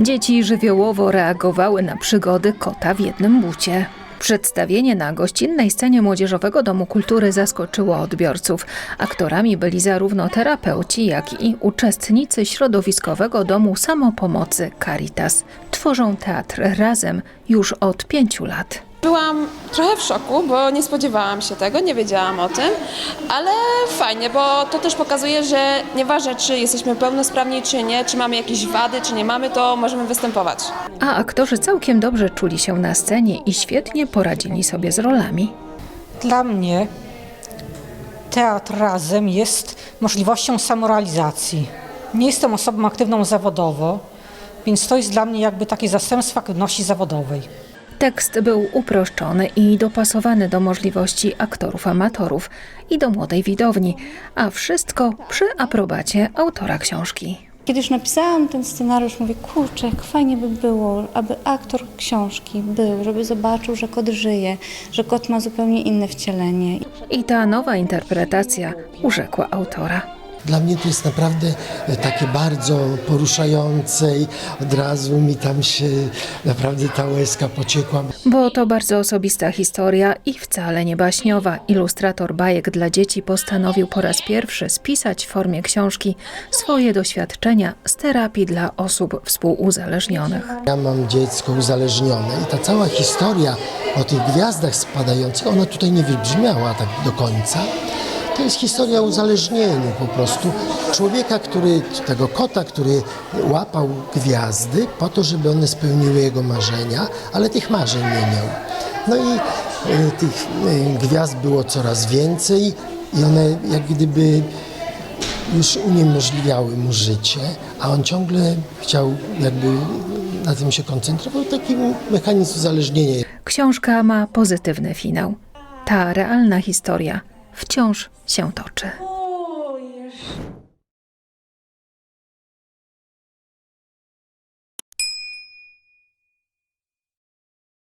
Dzieci żywiołowo reagowały na przygody kota w jednym bucie. Przedstawienie na gościnnej scenie Młodzieżowego Domu Kultury zaskoczyło odbiorców. Aktorami byli zarówno terapeuci, jak i uczestnicy środowiskowego domu samopomocy Caritas. Tworzą teatr razem już od pięciu lat. Byłam trochę w szoku, bo nie spodziewałam się tego, nie wiedziałam o tym, ale fajnie, bo to też pokazuje, że nieważne czy jesteśmy pełnosprawni czy nie, czy mamy jakieś wady, czy nie mamy, to możemy występować. A aktorzy całkiem dobrze czuli się na scenie i świetnie poradzili sobie z rolami. Dla mnie teatr razem jest możliwością samorealizacji. Nie jestem osobą aktywną zawodowo, więc to jest dla mnie jakby takie zastępstwo aktywności zawodowej. Tekst był uproszczony i dopasowany do możliwości aktorów amatorów i do młodej widowni, a wszystko przy aprobacie autora książki. Kiedy już napisałam ten scenariusz, mówię, kurczę, jak fajnie by było, aby aktor książki był, żeby zobaczył, że kot żyje, że kot ma zupełnie inne wcielenie. I ta nowa interpretacja urzekła autora. Dla mnie to jest naprawdę e, takie bardzo poruszające i od razu mi tam się naprawdę ta łezka pociekła. Bo to bardzo osobista historia i wcale nie baśniowa. Ilustrator bajek dla dzieci postanowił po raz pierwszy spisać w formie książki swoje doświadczenia z terapii dla osób współuzależnionych. Ja mam dziecko uzależnione i ta cała historia o tych gwiazdach spadających, ona tutaj nie wybrzmiała tak do końca. To jest historia o uzależnieniu po prostu człowieka, który, tego kota, który łapał gwiazdy po to, żeby one spełniły jego marzenia, ale tych marzeń nie miał. No i e, tych e, gwiazd było coraz więcej i one jak gdyby już uniemożliwiały mu życie, a on ciągle chciał jakby na tym się koncentrował, taki mechanizm uzależnienia. Książka ma pozytywny finał. Ta realna historia wciąż się toczy.